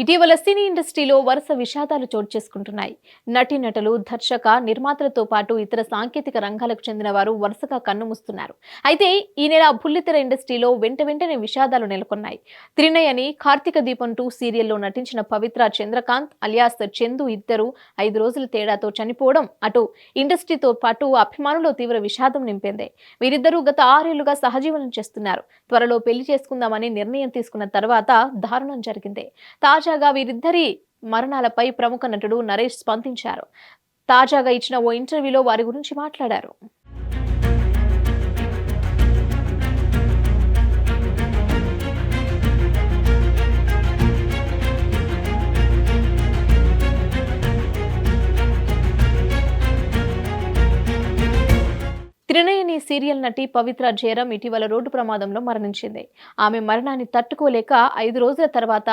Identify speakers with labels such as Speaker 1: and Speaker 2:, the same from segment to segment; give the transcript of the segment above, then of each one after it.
Speaker 1: ఇటీవల సినీ ఇండస్ట్రీలో వరుస విషాదాలు చోటు చేసుకుంటున్నాయి. నటీనటులు దర్శక నిర్మాతలతో పాటు ఇతర సాంకేతిక రంగాలకు చెందిన వారు వరుసగా కన్నుమూస్తున్నారు అయితే ఈ నెల బుల్లితెర ఇండస్ట్రీలో వెంట వెంటనే విషాదాలు నెలకొన్నాయి. త్రినయని కార్తీక దీపం టూ సీరియల్లో నటించిన పవిత్ర చంద్రకాంత్ అలియాస్ చందు ఇద్దరు ఐదు రోజుల తేడాతో చనిపోవడం అటు ఇండస్ట్రీతో పాటు అభిమానులు తీవ్ర విషాదం నింపింది. వీరిద్దరూ గత ఆరేళ్ళుగా సహజీవనం చేస్తున్నారు. త్వరలో పెళ్ళి చేసుకుందామని నిర్ణయం తీసుకున్న తర్వాత దారుణం జరిగింది. తాజాగా వీరిద్దరి మరణాలపై ప్రముఖ నటుడు నరేష్ స్పందించారు. తాజాగా ఇచ్చిన ఓ ఇంటర్వ్యూలో వారి గురించి మాట్లాడారు. త్రినయని సీరియల్ నటి పవిత్ర జయరాం ఇటీవల రోడ్డు ప్రమాదంలో మరణించింది. ఆమె మరణాన్ని తట్టుకోలేక ఐదు రోజుల తర్వాత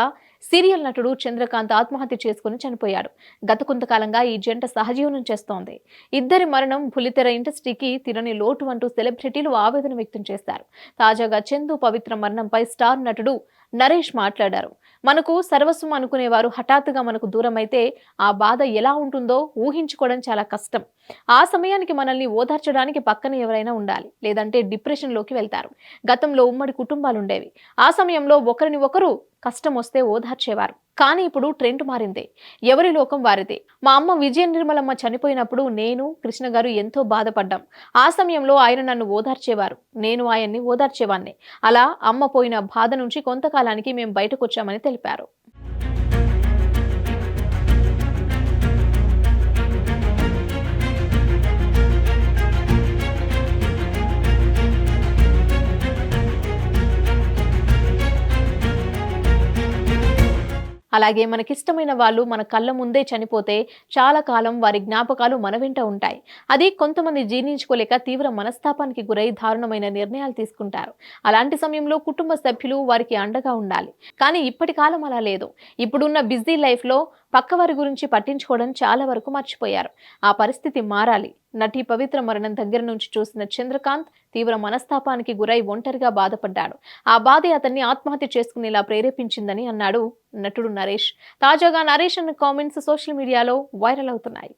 Speaker 1: సీరియల్ నటుడు చంద్రకాంత్ ఆత్మహత్య చేసుకుని చనిపోయాడు. గత కొంతకాలంగా ఈ జంట సహజీవనం చేస్తోంది. ఇద్దరి మరణం బులితెర ఇండస్ట్రీకి తిరని లోటు అంటూ సెలబ్రిటీలు ఆవేదన వ్యక్తం చేశారు. తాజాగా చందు పవిత్ర మరణంపై స్టార్ నటుడు నరేష్ మాట్లాడారు. మనకు సర్వస్వం అనుకునేవారు హఠాత్తుగా మనకు దూరమైతే ఆ బాధ ఎలా ఉంటుందో ఊహించుకోవడం చాలా కష్టం. ఆ సమయానికి మనల్ని ఓదార్చడానికి పక్కన ఎవరైనా ఉండాలి లేదంటే డిప్రెషన్లోకి వెళ్తారు. గతంలో ఉమ్మడి కుటుంబాలు ఉండేవి ఆ సమయంలో ఒకరిని ఒకరు కష్టం వస్తే ఓదార్చేవారు. కానీ ఇప్పుడు ట్రెండ్ మారింది. ఎవరి లోకం వారిదే. మా అమ్మ విజయ నిర్మలమ్మ చనిపోయినప్పుడు నేను కృష్ణ గారు ఎంతో బాధపడ్డాం. ఆ సమయంలో ఆయన నన్ను ఓదార్చేవారు. నేను ఆయన్ని ఓదార్చేవాణ్ణి. అలా అమ్మ పోయిన బాధ నుంచి కొంతకాలానికి మేము బయటకొచ్చామని తెలిపారు. అలాగే మనకిష్టమైన వాళ్ళు మన కళ్ళ ముందే చనిపోతే చాలా కాలం వారి జ్ఞాపకాలు మన వెంట ఉంటాయి. అది కొంతమంది జీర్ణించుకోలేక తీవ్ర మనస్తాపానికి గురై దారుణమైన నిర్ణయాలు తీసుకుంటారు. అలాంటి సమయంలో కుటుంబ సభ్యులు వారికి అండగా ఉండాలి. కానీ ఇప్పటి కాలం అలా లేదు. ఇప్పుడున్న బిజీ లైఫ్లో పక్కవారి గురించి పట్టించుకోవడం చాలా వరకు మర్చిపోయారు. ఆ పరిస్థితి మారాలి. నటి పవిత్ర మరణం దగ్గర నుంచి చూసిన చంద్రకాంత్ తీవ్ర మనస్తాపానికి గురై ఒంటరిగా బాధపడ్డాడు. ఆ బాధే అతన్ని ఆత్మహత్య చేసుకునేలా ప్రేరేపించిందని అన్నాడు నటుడు నరేష్. తాజాగా నరేష్ అన్న కామెంట్స్ సోషల్ మీడియాలో వైరల్ అవుతున్నాయి.